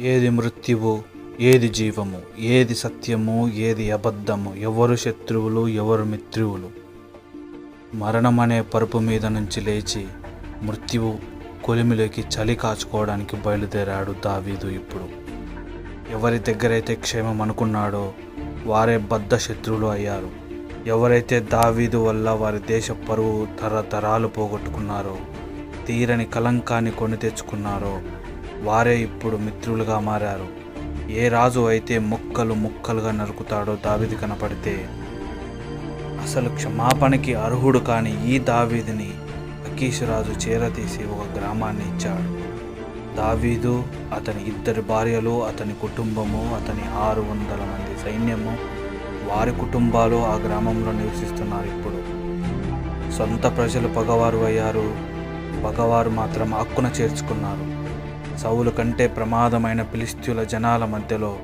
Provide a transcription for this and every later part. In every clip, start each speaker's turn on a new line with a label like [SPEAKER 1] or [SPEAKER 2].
[SPEAKER 1] ఏది మృత్యువు ఏది జీవము ఏది సత్యము ఏది అబద్ధము ఎవరు శత్రువులు ఎవరు మిత్రువులు? మరణం అనే పరుపు మీద నుంచి లేచి మృత్యువు కొలిమిలోకి చలి కాచుకోవడానికి బయలుదేరాడు దావీదు ఇప్పుడు. ఎవరి దగ్గరైతే క్షేమం అనుకున్నాడో వారే బద్ధ శత్రువులు అయ్యారు. ఎవరైతే దావీదు వల్ల వారి దేశ పరువు తరతరాలు పోగొట్టుకున్నారో తీరని కలంకాన్ని కొని తెచ్చుకున్నారో వారే ఇప్పుడు మిత్రులుగా మారారు. ఏ రాజు అయితే ముక్కలు ముక్కలుగా నరుకుతాడో దావీది కనపడితే అసలు క్షమాపణకి అర్హుడు కాని ఈ దావీదిని అకీషు రాజు చేరతీసి ఒక గ్రామాన్ని ఇచ్చాడు. దావీదు అతని ఇద్దరి భార్యలు అతని కుటుంబము అతని ఆరు వందల మంది సైన్యము వారి కుటుంబాలు ఆ గ్రామంలో నివసిస్తున్నారు ఇప్పుడు. సొంత ప్రజలు పగవారు అయ్యారు. పగవారు మాత్రం హక్కున చేర్చుకున్నారు. సౌలు కంటే ప్రమాదమైన పిలిస్తుల జనాల మధ్యలో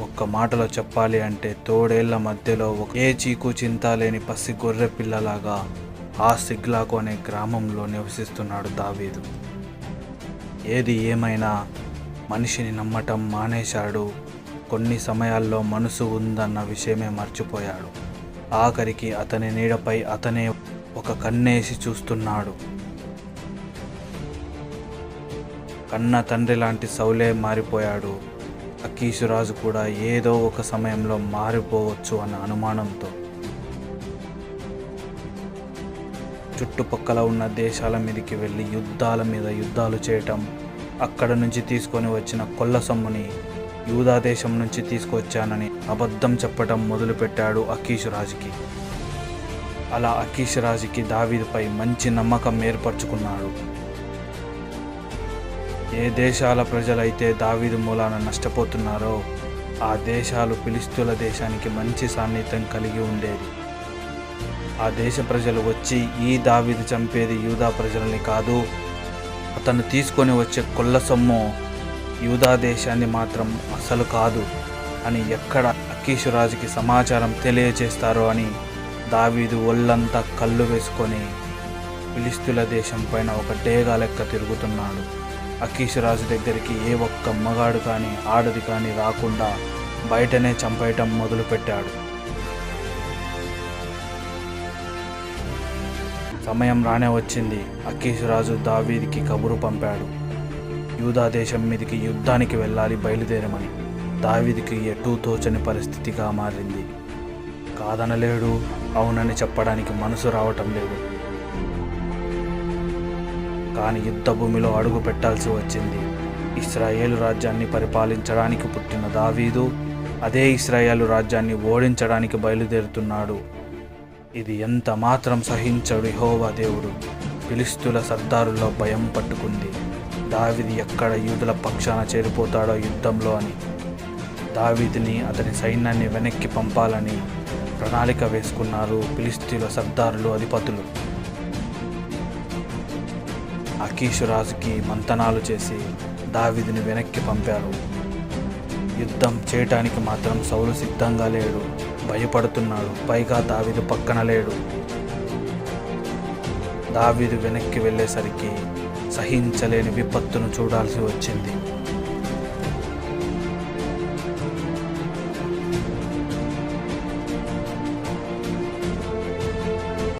[SPEAKER 1] ఒక్క మాటలో చెప్పాలి అంటే తోడేళ్ళ మధ్యలో ఒక ఏ చీకు చింత లేని పసి గొర్రె పిల్లలాగా ఆ సిగ్లాకు అనే గ్రామంలో నివసిస్తున్నాడు దావీదు. ఏది ఏమైనా మనిషిని నమ్మటం మానేశాడు కొన్ని సమయాల్లో మనసు ఉందన్న విషయమే మర్చిపోయాడు. ఆఖరికి అతని నీడపై అతనే ఒక కన్నేసి చూస్తున్నాడు. కన్న తండ్రి లాంటి సౌలే మారిపోయాడు. అకీషురాజు కూడా ఏదో ఒక సమయంలో మారిపోవచ్చు అన్న అనుమానంతో. చుట్టుపక్కల ఉన్న దేశాల మీదకి వెళ్ళి యుద్ధాల మీద యుద్ధాలు చేయటం అక్కడ నుంచి తీసుకొని వచ్చిన కొల్ల సొమ్ముని యూదా దేశం నుంచి తీసుకొచ్చానని అబద్ధం చెప్పటం మొదలుపెట్టాడు అకీషు రాజుకి అలా అకీష్ రాజుకి దావీదుపై మంచి నమ్మకం ఏర్పరచుకున్నాడు. ఏ దేశాల ప్రజలైతే దావీదు మూలాన నష్టపోతున్నారో ఆ దేశాలు పిలిస్తుల దేశానికి మంచి సాన్నిధ్యం కలిగి ఉండేది. ఆ దేశ ప్రజలు వచ్చి ఈ దావీదు చంపేది యూదా ప్రజల్ని కాదు అతను తీసుకొని వచ్చే కొల్ల సొమ్ము యూదా దేశాన్ని మాత్రం అసలు కాదు అని ఎక్కడ అకీషురాజుకి సమాచారం తెలియజేస్తారో అని దావీదు ఒళ్ళంతా కళ్ళు వేసుకొని పిలిస్తుల దేశం పైన ఒక డేగా లెక్క తిరుగుతున్నాడు. అకీష్ రాజు దగ్గరికి ఏ ఒక్క మగాడు కానీ ఆడది కానీ రాకుండా బయటనే చంపేయటం మొదలుపెట్టాడు. సమయం రానే వచ్చింది. అకీష్ రాజు దావీదికి కబురు పంపాడు. యూదా దేశం మీదికి యుద్ధానికి వెళ్ళాలి బయలుదేరమని. దావీదికి ఎటూ తోచని పరిస్థితిగా మారింది. కాదనలేడు అవునని చెప్పడానికి మనసు రావటం లేదు. కానీ యుద్ధ భూమిలో అడుగు పెట్టాల్సి వచ్చింది. ఇస్రాయేలు రాజ్యాన్ని పరిపాలించడానికి పుట్టిన దావీదు అదే ఇస్రాయేలు రాజ్యాన్ని ఓడించడానికి బయలుదేరుతున్నాడు. ఇది ఎంత మాత్రం సహించడు హోవా దేవుడు. పిలిస్తుల సర్దారుల్లో భయం పట్టుకుంది. దావిది ఎక్కడ యూదుల పక్షాన చేరిపోతాడో యుద్ధంలో అని. దావిదిని అతని సైన్యాన్ని వెనక్కి పంపాలని ప్రణాళిక వేసుకున్నారు ఫిలిస్తీన్ల సర్దారులు అధిపతులు. అకీషురాజుకి మంతనాలు చేసి దావిదిని వెనక్కి పంపారు. యుద్ధం చేయటానికి మాత్రం సౌలు సిద్ధంగా లేడు. భయపడుతున్నాడు. పైగా దావిదు పక్కన లేడు. దావీదు వెనక్కి వెళ్ళేసరికి సహించలేని విపత్తును చూడాల్సి వచ్చింది.